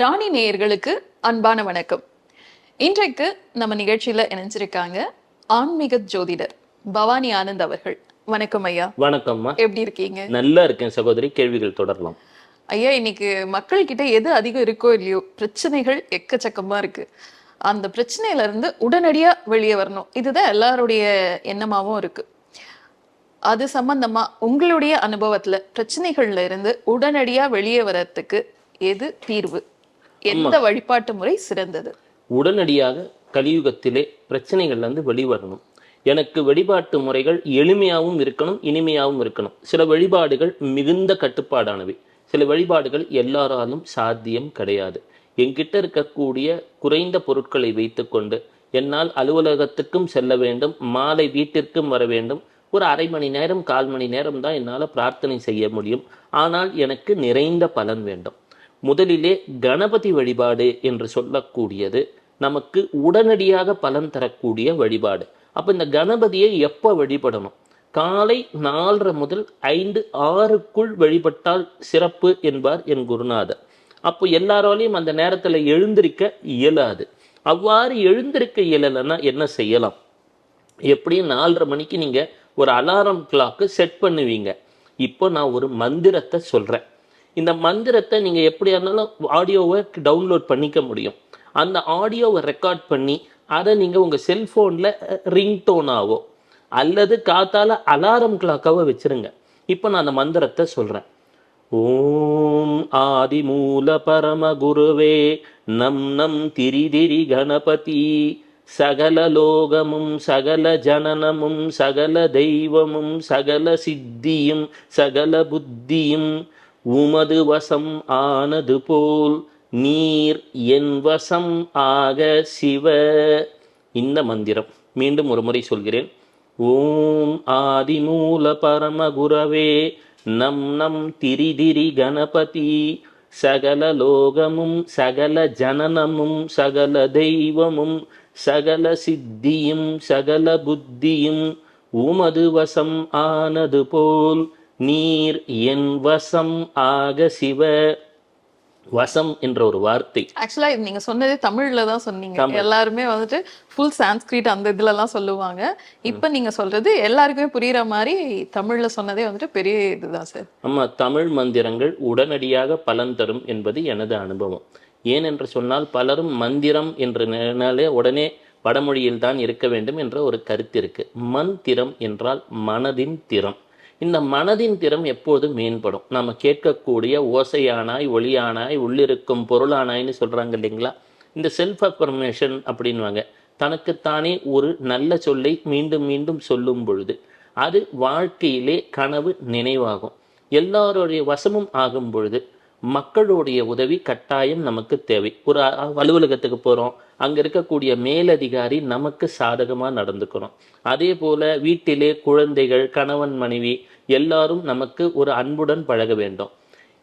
ராணி நேயர்களுக்கு அன்பான வணக்கம். இன்றைக்கு நம்ம நிகழ்ச்சியில இணைஞ்சிருக்காங்க ஆன்மீக ஜோதிடர் பவானி ஆனந்த் அவர்கள். வணக்கம் ஐயா. வணக்கம்மா. எப்படி இருக்கீங்க? நல்லா இருக்கேன் சகோதரி. கேள்விகள் தொடரலாம். ஐயா இன்னைக்கு மக்கள் கிட்ட எது அதிகம் இருக்கோ இல்லையோ பிரச்சனைகள் எக்கச்சக்கமா இருக்கு. அந்த பிரச்சனையில இருந்து உடனடியா வெளியே வரணும். இதுதான் எல்லாருடைய எண்ணமாவும் இருக்கு. அது சம்பந்தமா உங்களுடைய அனுபவத்துல பிரச்சனைகள்ல இருந்து உடனடியா வெளியே வர்றதுக்கு எது தீர்வு? எந்த வழிபாட்டு முறை சிறந்தது? உடனடியாக கலியுகத்திலே பிரச்சனைகள்ல இருந்து வெளிவரணும். எனக்கு வழிபாட்டு முறைகள் எளிமையாகவும் இருக்கணும் இனிமையாகவும் இருக்கணும். சில வழிபாடுகள் மிகுந்த கட்டுப்பாடானவை. சில வழிபாடுகள் எல்லாராலும் சாத்தியம் கிடையாது. என்கிட்ட இருக்கக்கூடிய குறைந்த பொருட்களை வைத்துக்கொண்டு என்னால் அலுவலகத்துக்கும் செல்ல வேண்டும் மாலை வீட்டிற்கும் வர வேண்டும். ஒரு அரை மணி நேரம் கால் மணி நேரம் தான் என்னால் பிரார்த்தனை செய்ய முடியும். ஆனால் எனக்கு நிறைந்த பலன் வேண்டும். முதலிலே கணபதி வழிபாடு என்று சொல்லக்கூடியது நமக்கு உடனடியாக பலன் தரக்கூடிய வழிபாடு. அப்போ இந்த கணபதியை எப்போ வழிபடணும்? காலை நாலரை முதல் ஐந்து ஆறுக்குள் வழிபட்டால் சிறப்பு என்பார் என் குருநாதர். அப்போ எல்லாராலையும் அந்த நேரத்தில் எழுந்திருக்க இயலாது. அவ்வாறு எழுந்திருக்க இயலலைன்னா என்ன செய்யலாம்? எப்படியும் நாலரை மணிக்கு நீங்கள் ஒரு அலாரம் கிளாக்கு செட் பண்ணுவீங்க. இப்போ நான் ஒரு மந்திரத்தை சொல்கிறேன் இந்த மந்திரத்தை நீங்கள் எப்படியா இருந்தாலும் ஆடியோவை டவுன்லோட் பண்ணிக்க முடியும். அந்த ஆடியோவை ரெக்கார்ட் பண்ணி அதை நீங்கள் உங்கள் செல்ஃபோனில் ரிங்டோனாவோ அல்லது காத்தால அலாரம் கிளாக்காவோ வச்சிருங்க. இப்போ நான் அந்த மந்திரத்தை சொல்கிறேன் ஓம் ஆதிமூல பரம குருவே நம் நம் திரிதிரி கணபதி. சகல லோகமும் சகல ஜனனமும் சகல தெய்வமும் சகல சித்தியும் சகல புத்தியும் உமது வசம் ஆனது போல் நீர் என் வசம் ஆக சிவ. இந்த மந்திரம் மீண்டும் ஒரு முறை சொல்கிறேன். ஓம் ஆதிமூல பரமகுரவே நம் நம் திரிதிரி கணபதி. சகல லோகமும் சகல ஜனனமும் சகல தெய்வமும் சகல சித்தியும் சகல புத்தியும் உமது வசம் ஆனது போல் நீர் என் வசம் ஆக சிவ. வசம் என்ற ஒரு வார்த்தை. ஆக்சுவலா இது நீங்க சொன்னதே தமிழ்ல தான் சொன்னீங்க. எல்லாருமே வந்துட்டு ஃபுல் சான்ஸ்கிரிட் அந்த இதுல எல்லாம் சொல்லுவாங்க. இப்ப நீங்க சொல்றது எல்லாருக்குமே புரியுற மாதிரி தமிழ்ல சொன்னதே வந்துட்டு பெரிய இதுதான் சார் ஆமா தமிழ் மந்திரங்கள் உடனடியாக பலன் தரும் என்பது எனது அனுபவம். ஏனென்று சொன்னால் பலரும் மந்திரம் என்று நினைனாலே உடனே வடமொழியில் தான் இருக்க வேண்டும் என்ற ஒரு கருத்து இருக்கு. மந்திரம் என்றால் மனதின் திறம். இந்த மனதின் திறம் எப்போது மேம்படும்? நம்ம கேட்கக்கூடிய ஓசையானாய் ஒளியானாய் உள்ளிருக்கும் பொருளானாய்னு சொல்கிறாங்க இல்லைங்களா? இந்த செல்ஃப் அஃபர்மேஷன் அப்படின்வாங்க தனக்குத்தானே ஒரு நல்ல சொல்லை மீண்டும் மீண்டும் சொல்லும் பொழுது அது வாழ்க்கையிலே கனவு நினைவாகும். எல்லாருடைய வசமும் ஆகும் பொழுது மக்களுடைய உதவி கட்டாயம் நமக்கு தேவை. ஒரு அ- அலுவலகத்துக்கு போகிறோம் அங்கே இருக்கக்கூடிய மேலதிகாரி நமக்கு சாதகமாக நடந்துக்கணும். அதே போல் வீட்டிலே குழந்தைகள் கணவன் மனைவி எல்லாரும் நமக்கு ஒரு அன்புடன் பழக வேண்டும்.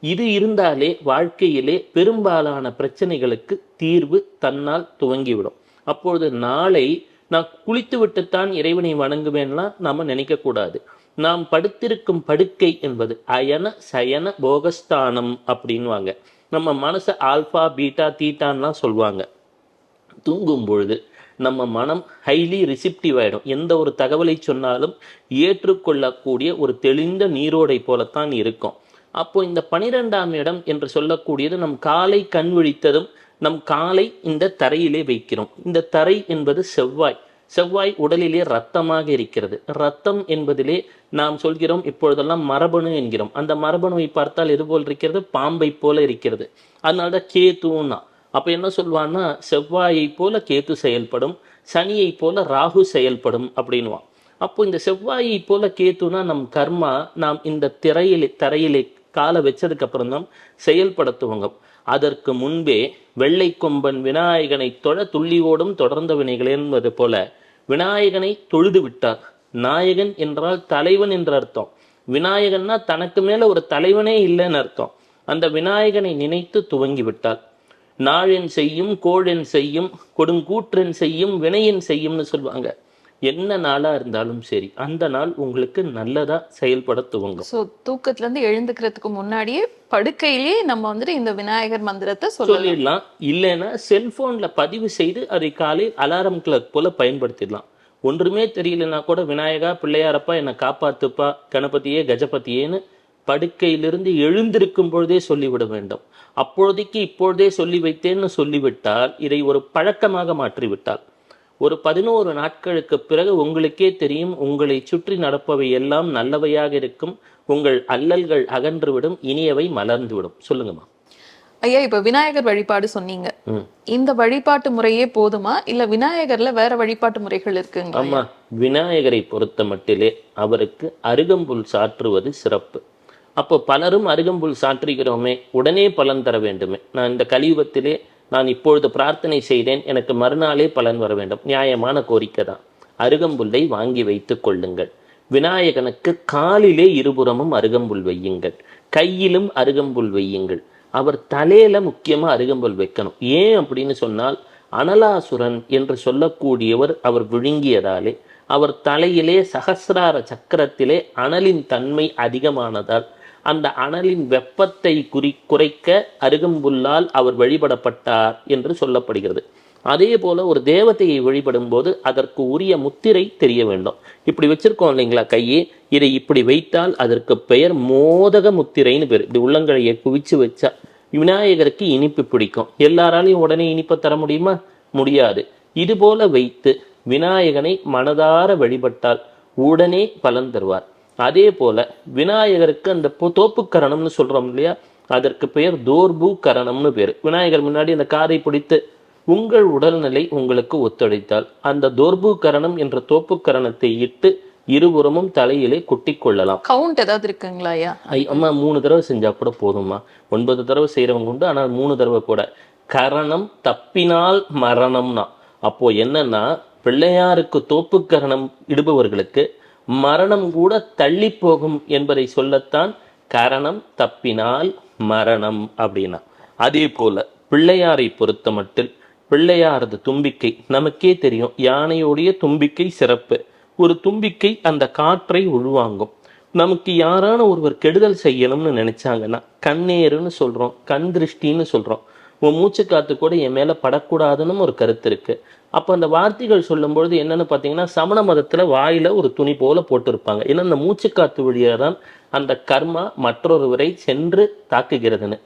இது இருந்தாலே வாழ்க்கையிலே பெரும்பாலான பிரச்சனைகளுக்கு தீர்வு தன்னால் துவங்கிவிடும். அப்பொழுது நாளை நான் குளித்து விட்டுத்தான் இறைவனை வணங்குவேன்லாம் நம்ம நினைக்கக்கூடாது. நாம் படுத்திருக்கும் படுக்கை என்பது அயன சயன போகஸ்தானம் அப்படின்வாங்க நம்ம மனசை ஆல்பா பீட்டா தீட்டான்லாம் சொல்லுவாங்க. தூங்கும் பொழுது நம்ம மனம் ஹைலி ரிசிப்டிவ் ஆகிடும் எந்த ஒரு தகவலை சொன்னாலும் ஏற்றுக்கொள்ளக்கூடிய ஒரு தெளிந்த நீரோடை போலத்தான் இருக்கும். அப்போ இந்த பனிரெண்டாம் இடம் என்று சொல்லக்கூடியது நம் காலை கண் விழித்ததும் நம் காலை இந்த தரையிலே வைக்கிறோம். இந்த தரை என்பது செவ்வாய். செவ்வாய் உடலிலே ரத்தமாக இருக்கிறது. ரத்தம் என்பதிலே நாம் சொல்கிறோம் இப்பொழுதெல்லாம் மரபணு என்கிறோம். அந்த மரபணுவை பார்த்தால் எது போல் இருக்கிறது? பாம்பை போல இருக்கிறது. அதனால தான் கேத்துன்னா அப்போ என்ன சொல்வான்னா? செவ்வாயை போல கேத்து செயல்படும் சனியை போல ராகு செயல்படும் அப்படின்வான் அப்போ இந்த செவ்வாயை போல கேத்துனா நம் கர்மா நாம் இந்த திரையிலே தரையிலே காலை வச்சதுக்கு அப்புறம் தான் செயல்பட துவங்கும் அதற்கு முன்பே வெள்ளை கொம்பன் விநாயகனை தொழ துள்ளி ஓடும் தொடர்ந்த வினைகள் என்பது போல விநாயகனை தொழுது விட்டார். நாயகன் என்றால் தலைவன் என்ற அர்த்தம். விநாயகன்னா தனக்கு மேல ஒரு தலைவனே இல்லைன்னு அர்த்தம். அந்த விநாயகனை நினைத்து துவங்கி விட்டார். நாளென் செய்யும் கோழென் செய்யும் கொடுங்கூற்றென் செய்யும் வினையன் செய்யும்னு சொல்லுவாங்க. என்ன நாளா இருந்தாலும் சரி அந்த நாள் உங்களுக்கு நல்லதா செயல்பட துவங்கும். சோ தூக்கத்துல இருந்து எழுந்துக்கிறதுக்கு முன்னாடியே படுக்கையிலேயே நம்ம வந்துட்டு இந்த விநாயகர் மந்திரத்தை சொல்லிடலாம். இல்லைன்னா செல்போன்ல பதிவு செய்து அதை காலை அலாரம் கிளக் போல பயன்படுத்திடலாம். ஒன்றுமே தெரியலனா கூட விநாயகா பிள்ளையாரப்பா என்னை காப்பாத்துப்பா கணபதியே கஜபதியேன்னு படுக்கையிலிருந்து எழுந்திருக்கும் பொழுதே சொல்லிவிட வேண்டும். அப்பொழுதைக்கு இப்பொழுதே சொல்லி வைத்தேன்னு சொல்லிவிட்டால் இதை ஒரு பழக்கமாக மாற்றிவிட்டால் ஒரு பதினோரு நாட்களுக்கு பிறகு உங்களுக்கே தெரியும் உங்களை சுற்றி நடப்பவை எல்லாம் நல்லவையாக இருக்கும். உங்கள் அல்லல்கள் அகன்றுவிடும் இனியவை மலர்ந்துவிடும். சொல்லுங்கம்மா. ஐயா இப்ப விநாயகர் வழிபாடு சொன்னீங்க. இந்த வழிபாட்டு முறையே போதுமா? இல்ல விநாயகர்ல வேற வழிபாட்டு முறைகள் இருக்குங்களா ஆமா விநாயகரை பொறுத்த மட்டிலே அவருக்கு அருகம்புல் சாற்றுவது சிறப்பு. அப்போ பலரும் அருகம்புல் சாற்றுகிறோமே உடனே பலன் தர வேண்டுமே. நான் இந்த கலியுகத்திலே நான் இப்பொழுது பிரார்த்தனை செய்தேன். எனக்கு மறுநாளே பலன் வர வேண்டும். நியாயமான கோரிக்கை தான். அருகம்புல்லை வாங்கி வைத்துக் கொள்ளுங்கள். விநாயகனுக்கு காலிலே இருபுறமும் அருகம்புல் வையுங்கள். கையிலும் அருகம்புல் வையுங்கள். அவர் தலையில முக்கியமாக அருகம்புல் வைக்கணும். ஏன் அப்படின்னு சொன்னால் அனலாசுரன் என்று சொல்லக்கூடியவர் அவர் விழுங்கியதாலே அவர் தலையிலே சகசிரார சக்கரத்திலே அனலின் தன்மை அதிகமானதால் அந்த அனலின் வெப்பத்தை குறி குறைக்க அருகம்புல்லால் அவர் வழிபடப்பட்டார் என்று சொல்லப்படுகிறது. அதே போல ஒரு தேவதையை வழிபடும் போது அதற்கு உரிய முத்திரை தெரிய வேண்டும். இப்படி வச்சிருக்கோம் இல்லைங்களா கையே? இதை இப்படி வைத்தால் அதற்கு பெயர் மோதக முத்திரைன்னு பேர். இப்படி உள்ளங்கையை குவிச்சு வச்சா விநாயகருக்கு இனிப்பு பிடிக்கும். எல்லாராலையும் உடனே இனிப்பை தர முடியுமா? முடியாது. இதுபோல வைத்து விநாயகனை மனதார வழிபட்டால் உடனே பலன் தருவார். அதே போல விநாயகருக்கு அந்த பொ- தோப்புக்கரணம்னு சொல்றோம் இல்லையா? அதற்கு பெயர் தோர்பு கரணம்னு பேர். விநாயகர் முன்னாடி அந்த காதை பிடித்து உங்கள் உடல்நிலை உங்களுக்கு ஒத்துழைத்தால் அந்த தோர்பு கரணம் என்ற தோப்பு கரணத்தை இட்டு இருபுறமும் தலையிலே குட்டிக் கொள்ளலாம். கவுண்ட் ஏதாவது இருக்குங்களா ஐயா? அம்மா மூணு தடவை செஞ்சா கூட போதும்மா. ஒன்பது தடவை செய்யறவங்க உண்டு ஆனால் மூணு தடவை கூட. கரணம் தப்பினால் மரணம்னா. அப்போ என்னன்னா பிள்ளையாருக்கு தோப்பு கரணம் இடுபவர்களுக்கு மரணம் கூட தள்ளி போகும் என்பதை சொல்லத்தான் கரணம் தப்பினால் மரணம் அப்படின்னா. அதே போல பிள்ளையாரை பொறுத்த மட்டில் பிள்ளையாரது தும்பிக்கை நமக்கே தெரியும். யானையோடைய தும்பிக்கை சிறப்பு. ஒரு தும்பிக்கை அந்த காற்றை உள்வாங்கும். நமக்கு யாரான ஒருவர் கெடுதல் செய்யணும்னு நினைச்சாங்கன்னா கண்ணேருன்னு சொல்றோம் கண் திருஷ்டின்னு சொல்றோம். உன் மூச்சு காத்து கூட என் மேல படக்கூடாதுன்னு ஒரு கருத்து இருக்கு. அப்போ அந்த வார்த்தைகள் சொல்லும்பொழுது என்னென்னு பார்த்தீங்கன்னா சமண மதத்தில் வாயில் ஒரு துணி போல போட்டிருப்பாங்க. ஏன்னா அந்த மூச்சுக்காத்து வழியாக தான் அந்த கர்மா மற்றொருவரை சென்று தாக்குகிறதுன்னு.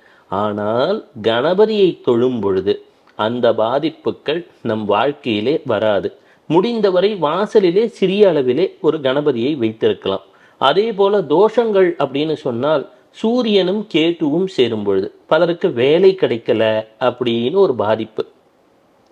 ஆனால் கணபதியை தொழும் பொழுது அந்த பாதிப்புகள் நம் வாழ்க்கையிலே வராது. முடிந்தவரை வாசலிலே சிறிய அளவிலே ஒரு கணபதியை வைத்திருக்கலாம். அதே போல தோஷங்கள் அப்படின்னு சொன்னால் சூரியனும் கேட்டுவும் சேரும் பொழுது பலருக்கு வேலை கிடைக்கல அப்படின்னு ஒரு பாதிப்பு.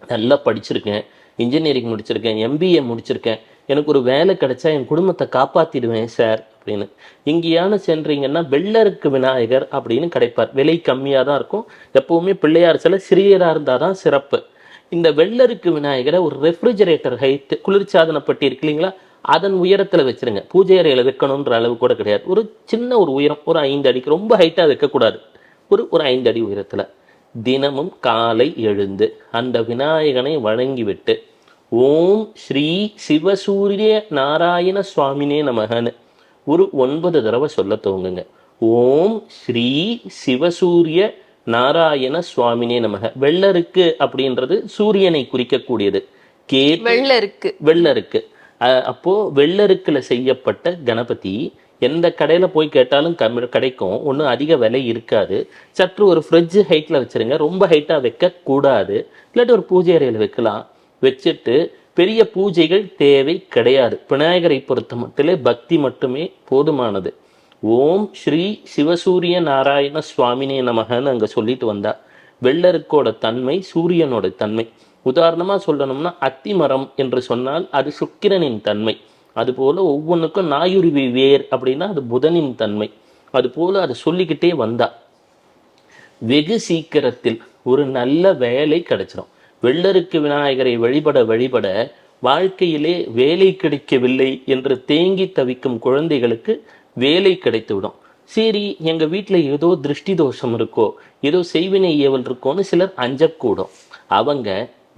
நல்லா படிச்சிருக்கேன். இன்ஜினியரிங் முடிச்சிருக்கேன். எம்பிஏ முடிச்சிருக்கேன். எனக்கு ஒரு வேலை கிடைச்சா என் குடும்பத்தை காப்பாத்திடுவேன் சார் அப்படின்னு. இங்கேயான சென்றீங்கன்னா வெள்ளருக்கு விநாயகர் அப்படின்னு கிடைப்பார். விலை கம்மியாக தான் இருக்கும். எப்பவுமே பிள்ளையார் சில சிறியராக இருந்தால் தான் சிறப்பு. இந்த வெள்ளருக்கு விநாயகரை ஒரு ரெஃப்ரிஜரேட்டர் ஹைட்டு குளிர்ச்சாதனப்பட்டி பெட்டி இருக்கு இல்லைங்களா? அதன் உயரத்தில் வச்சுருங்க. பூஜை அறையில் வைக்கணுன்ற அளவு கூட கிடையாது. ஒரு சின்ன ஒரு உயரம் ஒரு ஐந்து அடிக்கு. ரொம்ப ஹைட்டாக வைக்கக்கூடாது. ஒரு ஒரு ஐந்து அடி உயரத்தில். தினமும் காலை எழுந்து அந்த விநாயகனை வணங்கிவிட்டு ஓம் ஸ்ரீ சிவசூரிய நாராயண சுவாமினே நமகன்னு ஒரு ஒன்பது தடவை சொல்ல துவங்குங்க. ஓம் ஸ்ரீ சிவசூரிய நாராயண சுவாமினே நமக. வெள்ளருக்கு அப்படின்றது சூரியனை குறிக்கக்கூடியது. கே வெள்ளருக்கு. அஹ் அப்போ வெள்ளருக்குல செய்யப்பட்ட கணபதி எந்த கடையில் போய் கேட்டாலும் கம்மி- கிடைக்கும். ஒன்றும் அதிக விலை இருக்காது. சற்று ஒரு ஃப்ரிட்ஜ் ஹைட்டில் வச்சிருங்க. ரொம்ப ஹைட்டாக வைக்கக்கூடாது. இல்லாட்டி ஒரு பூஜை அறையில் வைக்கலாம். வச்சுட்டு பெரிய பூஜைகள் தேவை கிடையாது. விநாயகரை பொறுத்த மட்டிலே பக்தி மட்டுமே போதுமானது. ஓம் ஸ்ரீ சிவசூரிய நாராயண சுவாமினே நமகன்னு அங்கே சொல்லிட்டு வந்தா வெள்ளருக்கோட தன்மை சூரியனோட தன்மை. உதாரணமாக சொல்லணும்னா அத்திமரம் என்று சொன்னால் அது சுக்கிரனின் தன்மை. அதுபோல் ஒவ்வொன்றுக்கும் நாயுருவி வேர் அப்படின்னா அது புதனின் தன்மை. அதுபோல் அதை சொல்லிக்கிட்டே வந்தா. வெகு சீக்கிரத்தில் ஒரு நல்ல வேலை கிடைச்சிடும் வெள்ளருக்கு விநாயகரை வழிபட வழிபட வாழ்க்கையிலே வேலை கிடைக்கவில்லை என்று தேங்கி தவிக்கும் குழந்தைகளுக்கு வேலை கிடைத்துவிடும். சரி எங்கள் வீட்டில் ஏதோ திருஷ்டி தோஷம் இருக்கோ ஏதோ செய்வினை ஏவல் இருக்கோன்னு சிலர் அஞ்சக்கூடும். அவங்க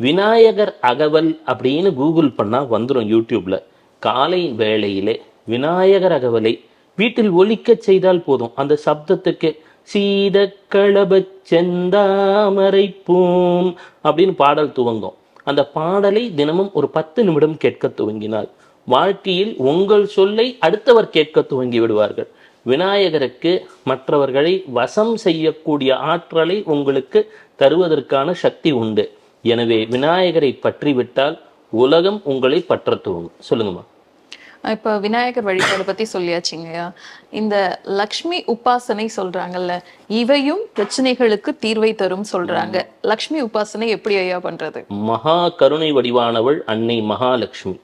விநாயகர் அகவல் அப்படின்னு கூகுள் பண்ணால் வந்துடும் யூடியூப்பில் காலை வேளையிலே விநாயகர் அகவலை வீட்டில் ஒலிக்கச் செய்தால் போதும். அந்த சப்தத்துக்கு சீத களபச் செந்தாமரை பூம் அப்படின்னு பாடல் துவங்கும். அந்த பாடலை தினமும் ஒரு பத்து நிமிடம் கேட்க துவங்கினால் வாழ்க்கையில் உங்கள் சொல்லை அடுத்தவர் கேட்க துவங்கி விடுவார்கள். விநாயகருக்கு மற்றவர்களை வசம் செய்யக்கூடிய ஆற்றலை உங்களுக்கு தருவதற்கான சக்தி உண்டு. எனவே விநாயகரை பற்றிவிட்டால் உலகம் உங்களை பற்ற துவங்கும் சொல்லுங்கம்மா. இப்ப விநாயகர் வழிபாடு பத்தி சொல்லியாச்சுங்கய்யா இந்த லக்ஷ்மி உபாசனை சொல்றாங்கல்ல இவையும் பிரச்சனைகளுக்கு தீர்வை தரும் சொல்றாங்க. லக்ஷ்மி உபாசனை எப்படி ஐயா பண்றது? மகா கருணை வடிவானவள் அன்னை மகாலட்சுமி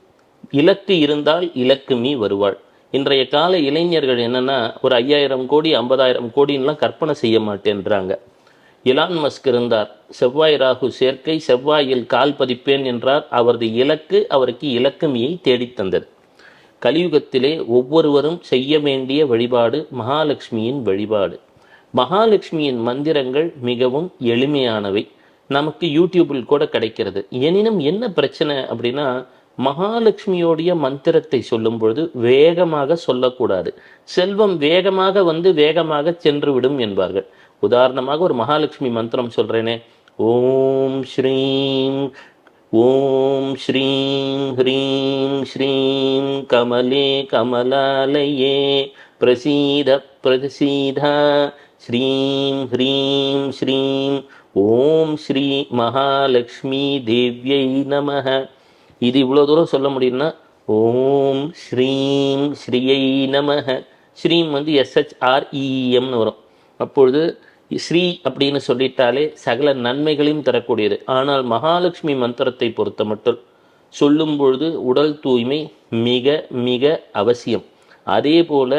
இலக்கு இருந்தால் இலக்குமி வருவாள். இன்றைய கால இளைஞர்கள் என்னன்னா ஒரு ஐயாயிரம் கோடி ஐம்பதாயிரம் கோடின்லாம் கற்பனை செய்ய மாட்டேன்றாங்க. இலான் மஸ்க் இருந்தார். செவ்வாய் ராகு சேர்க்கை செவ்வாயில் கால் பதிப்பேன் என்றார். அவரது இலக்கு அவருக்கு இலக்கமியை தேடித் தந்தது. கலியுகத்திலே ஒவ்வொருவரும் செய்ய வேண்டிய வழிபாடு மகாலட்சுமியின் வழிபாடு. மகாலட்சுமியின் மந்திரங்கள் மிகவும் எளிமையானவை. நமக்கு யூடியூபில் கூட கிடைக்கிறது. எனினும் என்ன பிரச்சனை அப்படின்னா மகாலட்சுமியோடைய மந்திரத்தை சொல்லும் பொழுது வேகமாக சொல்லக்கூடாது. செல்வம் வேகமாக வந்து வேகமாக சென்று விடும் என்பார்கள். உதாரணமாக ஒரு மகாலட்சுமி மந்திரம் சொல்கிறேனே ஓம் ஸ்ரீம் ஓம் ஸ்ரீம் ஹ்ரீம் ஸ்ரீம் கமலே கமலாலயே. பிரசீத பிரசீத ஸ்ரீம் ஹ்ரீம் ஸ்ரீம் ஓம் ஸ்ரீ மகாலட்சுமி தேவ்யை நமக. இது இவ்வளோ தூரம் சொல்ல முடியும்னா ஓம் ஸ்ரீம் ஸ்ரீயை நமக. ஸ்ரீம் வந்து எஸ்ஹெச்ஆர்இஎம்னு வரும். அப்பொழுது ஸ்ரீ அப்படின்னு சொல்லிட்டாலே சகல நன்மைகளையும் தரக்கூடியது. ஆனால் மகாலட்சுமி மந்திரத்தை பொறுத்த மட்டும் சொல்லும் பொழுது உடல் தூய்மை மிக மிக அவசியம். அதே போல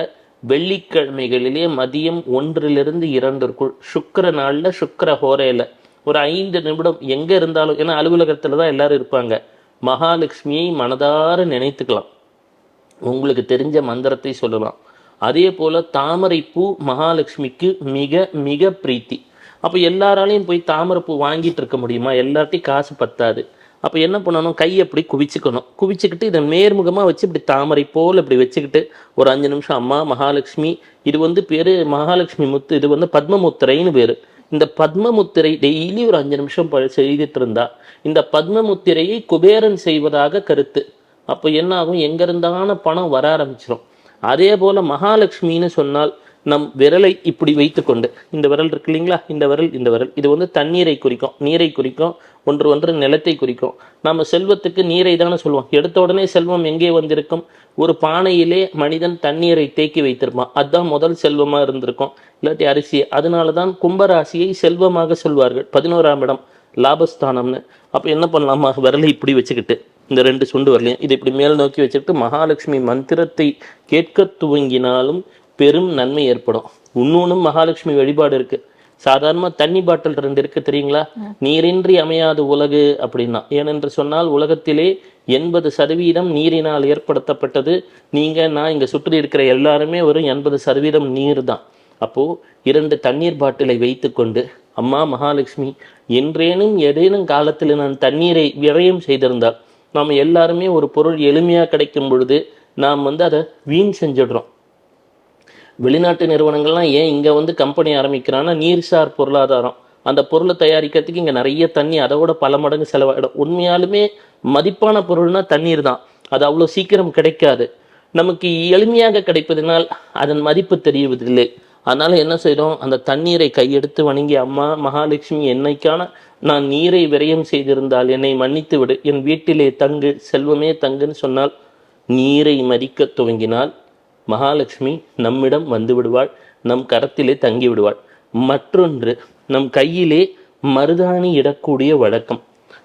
வெள்ளிக்கிழமைகளிலே மதியம் ஒன்றிலிருந்து இரண்டிற்குள் சுக்கர நாளில் சுக்கர ஹோரையில் ஒரு ஐந்து நிமிடம் எங்கே இருந்தாலும் ஏன்னா அலுவலகத்தில் தான் எல்லாரும் இருப்பாங்க மகாலட்சுமியை மனதார நினைத்துக்கலாம். உங்களுக்கு தெரிஞ்ச மந்திரத்தை சொல்லலாம். அதே போல தாமரைப்பூ மகாலட்சுமிக்கு மிக மிக பிரீத்தி. அப்போ எல்லாராலையும் போய் தாமரை பூ வாங்கிட்டு இருக்க முடியுமா? எல்லார்ட்டையும் காசு பத்தாது. அப்போ என்ன பண்ணணும்? கையை அப்படி குவிச்சுக்கணும். குவிச்சுக்கிட்டு இதை நேர்முகமாக வச்சு இப்படி தாமரை போல் இப்படி வச்சுக்கிட்டு ஒரு அஞ்சு நிமிஷம் அம்மா மகாலட்சுமி இது வந்து பேர் மகாலட்சுமி முத்து இது வந்து பத்மமுத்திரைன்னு பேர். இந்த பத்மமுத்திரை டெய்லி ஒரு அஞ்சு நிமிஷம் ப- செய்துட்டு இருந்தா இந்த பத்மமுத்திரையை குபேரன் செய்வதாக கருத்து. அப்போ என்ன ஆகும்? எங்கேருந்தான பணம் வர ஆரம்பிச்சிடும் அதே போல மகாலட்சுமின்னு சொன்னால் நம் விரலை இப்படி வைத்துக்கொண்டு இந்த விரல் இருக்கு இல்லைங்களா? இந்த விரல் இந்த விரல். இது வந்து தண்ணீரை குறிக்கும். நீரை குறிக்கும். ஒன்று ஒன்று நிலத்தை குறிக்கும். நம்ம செல்வத்துக்கு நீரை தானே சொல்லுவோம். எடுத்த உடனே செல்வம் எங்கே வந்திருக்கும்? ஒரு பானையிலே மனிதன் தண்ணீரை தேக்கி வைத்திருப்பான். அதுதான் முதல் செல்வமாக இருந்திருக்கும். இல்லாட்டி அரிசி அதனால தான் கும்பராசியை செல்வமாக சொல்வார்கள். பதினோராம் இடம் லாபஸ்தானம்னு. அப்போ என்ன பண்ணலாமா? விரலை இப்படி வச்சுக்கிட்டு. இந்த ரெண்டு சுண்டு வரலையும் இது இப்படி மேல் நோக்கி வச்சுக்கிட்டு மகாலட்சுமி மந்திரத்தை கேட்க துவங்கினாலும் பெரும் நன்மை ஏற்படும். இன்னொன்னும் மகாலட்சுமி வழிபாடு இருக்கு. சாதாரணமாக தண்ணி பாட்டில் ரெண்டு இருக்கு தெரியுங்களா? நீரின்றி அமையாது உலகு அப்படின்னா. ஏனென்று சொன்னால் உலகத்திலே எண்பது சதவீதம் நீரினால் ஏற்படுத்தப்பட்டது. நீங்க நான் இங்க சுற்றி இருக்கிற எல்லாருமே ஒரு எண்பது சதவீதம் நீர் தான். அப்போ இரண்டு தண்ணீர் பாட்டிலை வைத்துக்கொண்டு அம்மா மகாலட்சுமி என்றேனும் ஏதேனும் காலத்தில் நான் தண்ணீரை விரயம் செய்திருந்தால் நாம் எல்லாருமே ஒரு பொருள் எளிமையாக கிடைக்கும் பொழுது நாம் வந்து அதை வீண் செஞ்சிடுறோம். வெளிநாட்டு நிறுவனங்கள்லாம் ஏன் இங்கே வந்து கம்பெனி ஆரம்பிக்கிறான்னா நீர்சார் பொருளாதாரம். அந்த பொருளை தயாரிக்கிறதுக்கு இங்கே நிறைய தண்ணி அதை விட பல மடங்கு செலவாயிடும். உண்மையாலுமே மதிப்பான பொருள்னா தண்ணீர் தான். அது அவ்வளோ சீக்கிரம் கிடைக்காது. நமக்கு எளிமையாக கிடைப்பதனால் அதன் மதிப்பு தெரிவதில்லை அதனால என்ன செய்கிறோம் அந்த தண்ணீரை கையெடுத்து வணங்கி அம்மா மகாலட்சுமி என்னைக்கான நான் நீரை விரயம் செய்திருந்தால் என்னை மன்னித்து விடு. என் வீட்டிலே தங்கு செல்வமே தங்குன்னு சொன்னால் நீரை மதிக்க துவங்கினால் மகாலட்சுமி நம்மிடம் வந்து விடுவாள் நம் கரத்திலே தங்கி விடுவாள். மற்றொன்று நம் கையிலே மருதாணி இடக்கூடிய வழக்கம்.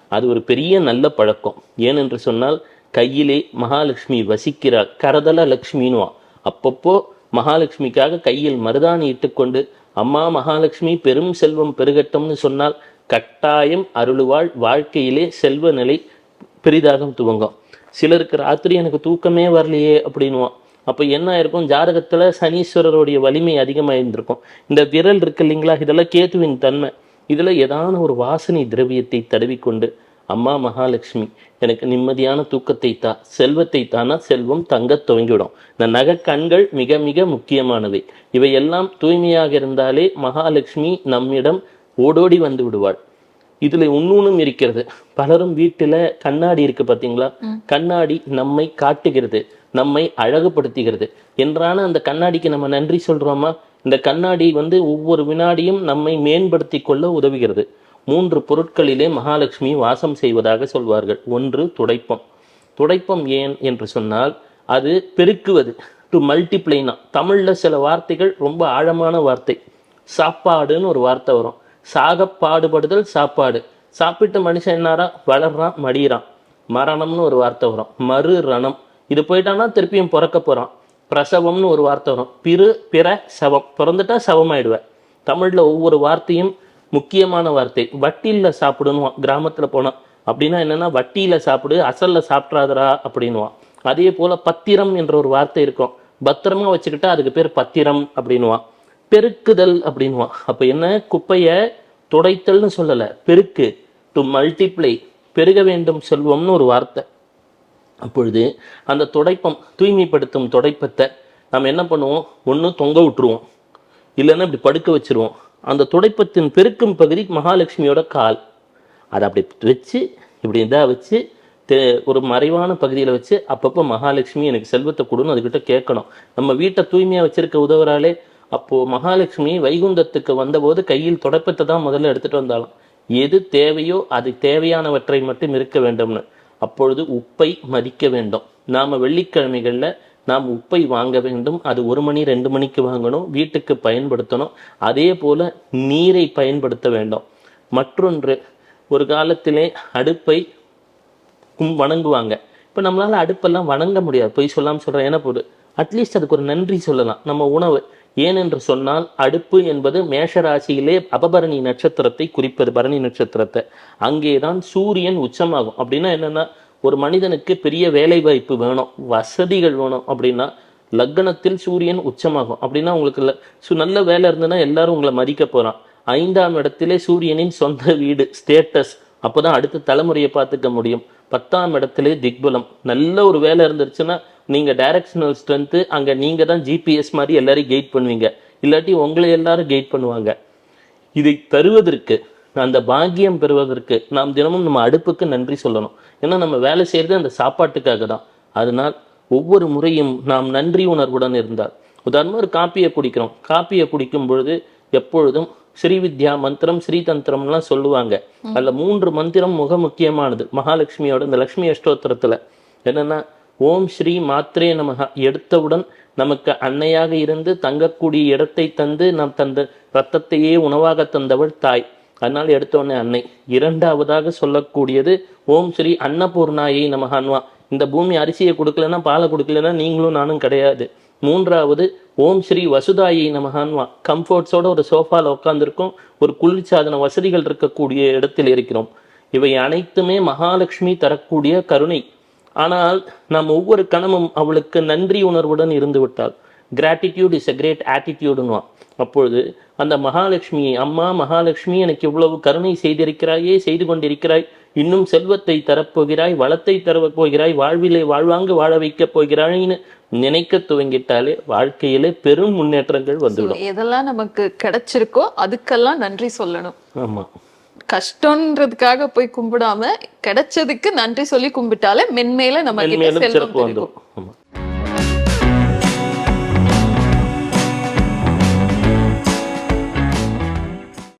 அது ஒரு பெரிய நல்ல பழக்கம். ஏனென்று சொன்னால் கையிலே மகாலட்சுமி வசிக்கிறாள். கரதல லக்ஷ்மின்னுவா அப்பப்போ மகாலட்சுமிக்காக கையில் மருதாணி இட்டுக்கொண்டு அம்மா மகாலட்சுமி பெரும் செல்வம் பெருகட்டும்னு சொன்னால் கட்டாயம் அருளுவாள் வாழ்க்கையிலே செல்வ நிலை பெரிதாக துவங்கும். சிலருக்கு ராத்திரி எனக்கு தூக்கமே வரலையே அப்படின்வான் அப்போ என்ன ஆயிருக்கும்? ஜாதகத்தில் சனீஸ்வரருடைய வலிமை அதிகமாக இருந்திருக்கும் இந்த விரல் இருக்கு இல்லைங்களா? இதெல்லாம் கேத்துவின் தன்மை. இதில் ஏதான ஒரு வாசனை திரவியத்தை தடவிக்கொண்டு அம்மா மகாலட்சுமி எனக்கு நிம்மதியான தூக்கத்தை தா செல்வத்தை தானா செல்வம் தங்கத் துவங்கிவிடும். இந்த நகை கண்கள் மிக மிக முக்கியமானவை. இவை எல்லாம் தூய்மையாக இருந்தாலே மகாலட்சுமி நம்மிடம் ஓடோடி வந்து விடுவாள். இதுல இன்னொன்னும் இருக்கிறது. பலரும் வீட்டுல கண்ணாடி இருக்கு பாத்தீங்களா? கண்ணாடி நம்மை காட்டுகிறது நம்மை அழகுபடுத்துகிறது. என்றான அந்த கண்ணாடிக்கு நம்ம நன்றி சொல்றோமா? இந்த கண்ணாடி வந்து ஒவ்வொரு வினாடியும் நம்மை மேம்படுத்தி கொள்ள உதவுகிறது. மூன்று பொருட்களிலே மகாலட்சுமி வாசம் செய்வதாக சொல்வார்கள். ஒன்று துடைப்பம். துடைப்பம் ஏன் என்று சொன்னால் அது பெருக்குவது. டு மல்டிப்ளைனா தமிழில் சில வார்த்தைகள் ரொம்ப ஆழமான வார்த்தை. சாப்பாடுன்னு ஒரு வார்த்தை வரும். சாக பாடுபடுதல் சாப்பாடு. சாப்பிட்ட மனுஷன் என்னாரா வளர்றான் மடியிறான். மரணம்னு ஒரு வார்த்தை வரும். மறு ரணம். இது போயிட்டான்னா திருப்பியும் பிறக்க போகிறான் பிரசவம்னு ஒரு வார்த்தை வரும். பிறு பிற சவம். பிறந்துட்டா சவமாயிடுவேன் தமிழில் ஒவ்வொரு வார்த்தையும் முக்கியமான வார்த்தை. வட்டியில சாப்பிடணும் கிராமத்தில் போனால் அப்படின்னா என்னென்னா வட்டியில் சாப்பிடு அசல்ல சாப்பிட்றாதரா அப்படின்னுவான் அதே போல் பத்திரம் என்ற ஒரு வார்த்தை இருக்கும். பத்திரமா வச்சுக்கிட்டா அதுக்கு பேர் பத்திரம் அப்படின்னுவான் பெருக்குதல் அப்படின்னுவான் அப்போ என்ன? குப்பையை துடைத்தல்னு சொல்லலை. பெருக்கு. டு மல்டிப்ளை பெருக வேண்டும் செல்வம்னு ஒரு வார்த்தை. அப்பொழுது அந்த துடைப்பம் தூய்மைப்படுத்தும் துடைப்பத்தை நம்ம என்ன பண்ணுவோம்? ஒன்று தொங்க விட்டுருவோம். இல்லைன்னா இப்படி படுக்க வச்சிருவோம். அந்த துடைப்பத்தின் பெருக்கும் பகுதி மகாலட்சுமியோட கால். அதை அப்படி வச்சு இப்படி இதாக வச்சு தே- ஒரு மறைவான பகுதியில் வச்சு அப்பப்போ மகாலட்சுமி எனக்கு செல்வத்தை கொடுன்னு அதுக்கிட்ட கேட்கணும். நம்ம வீட்டை தூய்மையாக வச்சிருக்க உதவுறாளே அப்போது மகாலட்சுமி வைகுந்தத்துக்கு வந்தபோது கையில் துடைப்பத்தை தான் முதல்ல எடுத்துகிட்டு வந்தாலும் எது தேவையோ அது தேவையானவற்றை மட்டும் இருக்க வேண்டும்னு. அப்பொழுது உப்பை மதிக்க வேண்டும். நாம் வெள்ளிக்கிழமைகளில் நாம் உப்பை வாங்க வேண்டும். அது ஒரு மணி ரெண்டு மணிக்கு வாங்கணும். வீட்டுக்கு பயன்படுத்தணும். அதே போல் நீரை பயன்படுத்த வேண்டும். மற்றொன்று ஒரு காலத்திலே அடுப்பை கும் வணங்குவாங்க. இப்போ நம்மளால் அடுப்பெல்லாம் வணங்க முடியாது. பொய் சொல்லாமல் சொல்கிறேன் ஏன்னா போது அட்லீஸ்ட் அதுக்கு ஒரு நன்றி சொல்லலாம். நம்ம உணவு. ஏனென்று சொன்னால் அடுப்பு என்பது மேஷராசியிலே அபபரணி நட்சத்திரத்தை குறிப்பது. பரணி நட்சத்திரத்தை. அங்கேதான் சூரியன் உச்சமாகும். அப்படின்னா என்னென்னா ஒரு மனிதனுக்கு பெரிய வேலை வாய்ப்பு வேணும் வசதிகள் வேணும் அப்படின்னா லக்னத்தில் சூரியன் உச்சமாகும். அப்படின்னா உங்களுக்கு சு- நல்ல வேலை இருந்ததுன்னா எல்லாரும் உங்களை மதிக்க போகிறான் ஐந்தாம் இடத்திலே சூரியனின் சொந்த வீடு ஸ்டேட்டஸ் அப்போ தான் அடுத்த தலைமுறையை பார்த்துக்க முடியும். பத்தாம் இடத்துல திக்பலம். நல்ல ஒரு வேலை இருந்துருச்சுன்னா நீங்கள் டைரக்ஷனல் ஸ்ட்ரென்த்து அங்கே நீங்கள் தான் ஜிபிஎஸ் மாதிரி எல்லாரையும் கைட் பண்ணுவீங்க. இல்லாட்டி உங்களை எல்லாரும் கைட் பண்ணுவாங்க. இதை தருவதற்கு அந்த பாக்கியம் பெறுவதற்கு நாம் தினமும் நம்ம அடுப்புக்கு நன்றி சொல்லணும். ஏன்னா நம்ம வேலை செய்கிறது அந்த சாப்பாட்டுக்காக தான். அதனால் ஒவ்வொரு முறையும் நாம் நன்றி உணர்வுடன் இருந்தால். உதாரணமாக ஒரு காப்பியை குடிக்கிறோம். காப்பியை குடிக்கும் பொழுது எப்பொழுதும் ஸ்ரீவித்யா மந்திரம் ஸ்ரீதந்திரம்லாம் சொல்லுவாங்க. அதில் மூன்று மந்திரம் மிக முக்கியமானது. மகாலட்சுமியோட இந்த லக்ஷ்மி அஷ்டோத்திரத்துல. என்னன்னா ஓம் ஸ்ரீ மாத்ரே நமக எடுத்தவுடன் நமக்கு அன்னையாக இருந்து தங்கக்கூடிய இடத்தை தந்து நம் தந்த ரத்தத்தையே உணவாக தந்தவள் தாய். அதனால எடுத்த உடனே அன்னை. இரண்டாவதாக சொல்லக்கூடியது ஓம் ஸ்ரீ அன்னபூர்ணாயை நமகான்வா இந்த பூமி அரிசியை கொடுக்கலன்னா பாலை கொடுக்கலன்னா நீங்களும் நானும் கிடையாது. மூன்றாவது ஓம் ஸ்ரீ வசுதாயை நமகான்வா கம்ஃபர்ட்ஸோட ஒரு சோஃபாவில் உட்காந்துருக்கோம் ஒரு குளிர்சாதன வசதிகள் இருக்கக்கூடிய இடத்தில் இருக்கிறோம். இவை அனைத்துமே மகாலட்சுமி தரக்கூடிய கருணை. ஆனால் நாம் ஒவ்வொரு கணமும் அவளுக்கு நன்றி உணர்வுடன் இருந்துவிட்டாள் கிராட்டிடியூட் இஸ் a கிரேட் ஆட்டிடியூடுன்னுவான் அப்பொழுது அந்த மகாலட்சுமி அம்மா மகாலட்சுமி எனக்கு இவ்வளவு கருணை செய்திருக்கிறாயே செய்து கொண்டிருக்கிறாய். இன்னும் செல்வத்தை தரப்போகிறாய் வளத்தை தரப் போகிறாய் வாழ்விலே வாழ்வாங்கு வாழ வைக்கப் போகிறாய்ன்னு நினைக்க துவங்கிட்டாலே வாழ்க்கையிலே பெரும் முன்னேற்றங்கள் வந்துவிடும். எதெல்லாம் நமக்கு கிடைச்சிருக்கோ அதுக்கெல்லாம் நன்றி சொல்லணும். ஆமா. கஷ்டம்ன்றதுக்காக போய் கும்பிடாம கிடைச்சதுக்கு நன்றி சொல்லி கும்பிட்டாலே மென்மேல மென்மேலும் செல்வம் வந்துடும் ஆமா.